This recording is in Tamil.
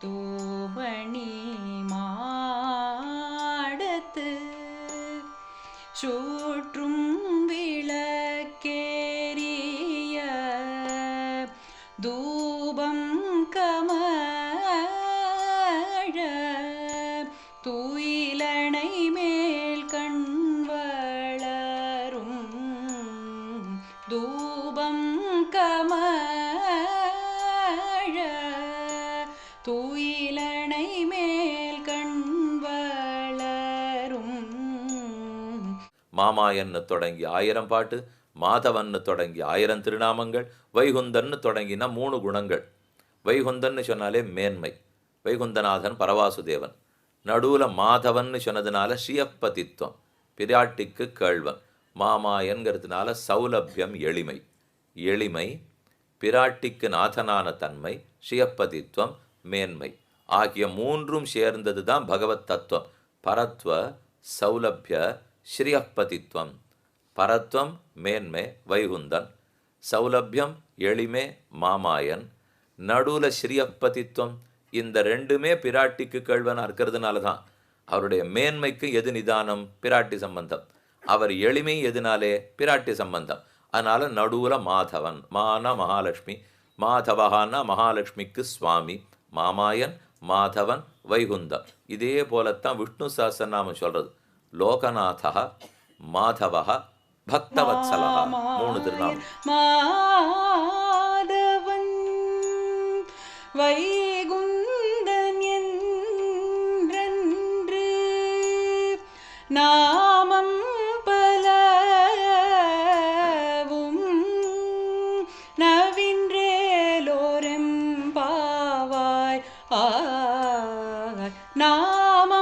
தூபணி மாடத்து சூற்றும் விளக்கேறிய தூபம் கமழ தூயிலனை மேல் கண் வளரும் தூபம் கமழ தூயிலனை மேல் கண்வளரும் மாமாயன்னு தொடங்கி ஆயிரம் பாட்டு மாதவன்னு தொடங்கி ஆயிரம் திருநாமங்கள் வைகுந்தன்னு தொடங்கின மூணு குணங்கள். வைகுந்தன்னு சொன்னாலே மேன்மை. வைகுந்தநாதன் பரவாசுதேவன். நடுவில் மாதவன்னு சொன்னதுனால ஸ்ரீயப்பதித்வம் பிராட்டிக்கு கேழ்வன் மாமாயன்கிறதுனால சௌலபியம் எளிமை. எளிமை பிராட்டிக்கு நாதனான தன்மை ஸ்ரீயப்பதித்வம் மேன்மை. ஆகிய மூன்றும் சேர்ந்தது தான் பகவத் தத்துவம். பரத்வ சௌலபிய ஸ்ரீயப்பதித்வம் பரத்வம் மேன்மை வைகுந்தன் சௌலபியம் எளிமே மாமாயன். நடுவில் ஸ்ரீயப்பதித்வம் இந்த ரெண்டுமே பிராட்டிக்கு கேழ்வனா இருக்கிறதுனால தான். அவருடைய மேன்மைக்கு எது நிதானம்? பிராட்டி சம்பந்தம். அவர் எளிமை எதுனாலே? பிராட்டி சம்பந்தம். அதனால் நடுவில் மாதவன். மான மகாலட்சுமி. மாதவஹான்னா மகாலட்சுமிக்கு சுவாமி. மாமாயன் மாதவன் வைகுந்தம். இதே போலத்தான் விஷ்ணு சாஸ்திரநாமம் சொல்றது. லோகநாதா மாதவா பக்தவத்சலா மூணு திருநாமம். மாதவன் வைகுந்தன் என்றென்று நாமம் நாம